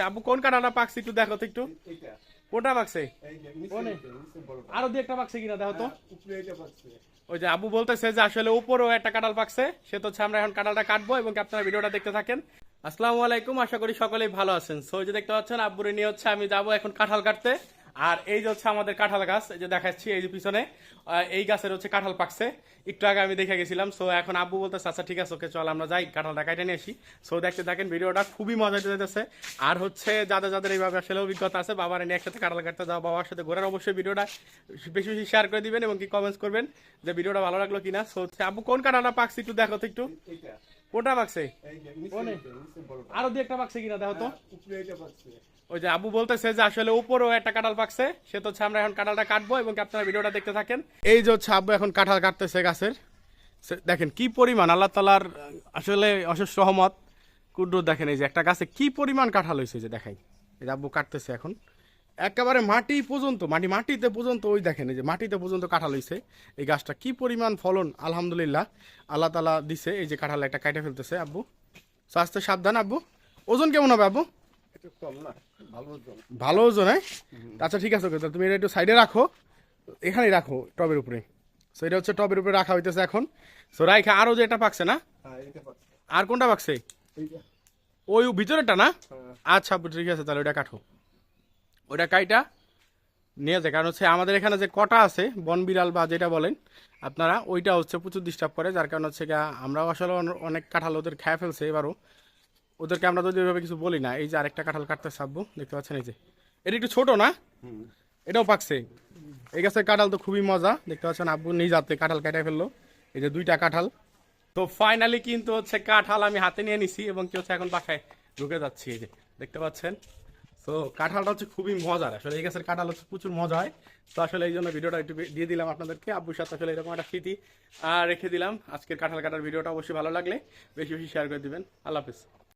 আচ্ছা আবু কোন কানাডা পাকছে একটু দেখো তো একটু। কোনটা পাকছে। আরও দু একটা পাকছে কিনা দেখো তো। হ্যাঁ। ওই যে আবু বলতেছে যে আসলে উপরেও একটা কাঁঠাল পাকছে সে তো হচ্ছে আমরা এখন কাঁঠালটা কাটবো এবং আপনারা ভিডিওটা দেখতে থাকেন। আসসালামু আলাইকুম আশা করি সকলেই ভালো আছেন। সো যে দেখতে পাচ্ছেন আব্বুরে নিয়ে হচ্ছে আমি যাব এখন কাঁঠাল কাটতে। আর এই যে হচ্ছে আমাদের কাঁঠাল গাছ যে দেখাচ্ছি এই যে পিছনে এই গাছের হচ্ছে কাঁঠাল পাকছে। একটু আগে আমি দেখে গেছিলাম সো এখন আব্বু বলতেছে আচ্ছা ঠিক আছে, ওকে চল, আমরা যাই, কাঁঠালটা কাটে নিয়ে আসি। সো দেখতে থাকেন, ভিডিওটা খুবই মজা দিতেছে আর হচ্ছে যাদের যাদের এইভাবে আসলে অভিজ্ঞতা আছে, বাবার নিয়ে একসাথে কাঁঠাল কাটতে যাওয়া বাবার সাথে ঘোরার অবশ্যই ভিডিওটা বেশি বেশি শেয়ার করে দিবেন এবং কি কমেন্টস করবেন যে ভিডিওটা ভালো লাগল কিনা। সো হচ্ছে, আব্বু, কোন কাঁঠালটা পাকছে একটু দেখো তো একটু। কোনটা বড়টা। আরও দু একটা পাকছে কিনা দেখো তো। হ্যাঁ। ওই যে আবু বলতেছে যে আসলে উপরেও একটা কাঁঠাল পাকছে সে তো হচ্ছে আমরা এখন কাঁঠালটা কাটবো এবং আপনারা ভিডিওটা দেখতে থাকেন। এই যে হচ্ছে আব্বু এখন কাঁঠাল কাটতেছে গাছের। দেখেন কি পরিমাণ আল্লাহ তালার আসলে অশেষ সহমত কুদ্রুত দেখেন এই যে একটা গাছে কি পরিমাণ কাঁঠাল হয়েছে যে দেখাই। এই যে আব্বু কাটতেছে এখন। একেবারে মাটি পর্যন্ত মাটি মাটিতে পর্যন্ত ওই দেখেন এই যে মাটিতে পর্যন্ত কাঁঠাল হয়েছে এই গাছটা কি পরিমাণ ফলন? আলহামদুলিল্লাহ আল্লাহ তালা দিছে এই যে কাঁঠাল একটা কাটে ফেলতেছে আব্বু। স্বাস্থ্য সাবধান আব্বু। ওজন কেমন হবে আব্বু? ভালো ওজন। হ্যাঁ? আচ্ছা ঠিক আছে তুমি এটা একটু সাইডে রাখো। এখানেই রাখো টবের উপরে। সো এটা হচ্ছে টবের উপরে রাখা হইতেছে এখন। সো রাইখা আরও যে এটা পাকছে না? হ্যাঁ। আর কোনটা পাকছে? ওই ভিতরেটা না? হ্যাঁ, আচ্ছা ঠিক আছে তাহলে ওটা কাটো। ওটা কাইটা? নিয়ে যায় কারণ হচ্ছে আমাদের এখানে যে কটা আছে, বন বিড়াল বা যেটা বলেন, আপনারা ওইটা হচ্ছে প্রচুর ডিস্টার্ব করে, যার কারণ হচ্ছে আমরাও আসলে অনেক কাঁঠাল ওদের খেয়ে ফেলছে এবারও। ওদেরকে আমরা যদি ওইভাবে কিছু বলি না, এই যে আরেকটা কাঁঠাল কাটতে সাববো দেখতে পাচ্ছেন এই যে। এটা একটু ছোট না? এটাও পাকছে। এই গাছের কাঁঠাল তো খুবই মজা, দেখতে পাচ্ছেন আব্বু নিজ হাতে কাঁঠাল কেটে ফেলল, এই যে দুইটা কাঁঠাল। তো ফাইনালি কিন্তু হচ্ছে কাঁঠাল আমি হাতে নিয়ে নিছি এবং কি হচ্ছে এখন বাসায় ঢুকে যাচ্ছি, এই যে, দেখতে পাচ্ছেন? তো কাঁঠালটা হচ্ছে খুবই মজার। আসলে এই গাছের কাঁঠাল হচ্ছে প্রচুর মজা হয়। তো আসলে এই জন্য ভিডিওটা একটু দিয়ে দিলাম আপনাদেরকে। আব্বুর সাথে আসলে এরকম একটা স্মৃতি আর রেখে দিলাম। আজকের কাঁঠাল কাটার ভিডিওটা অবশ্যই ভালো লাগলে বেশি বেশি শেয়ার করে দিবেন। আল্লাহ হাফিজ।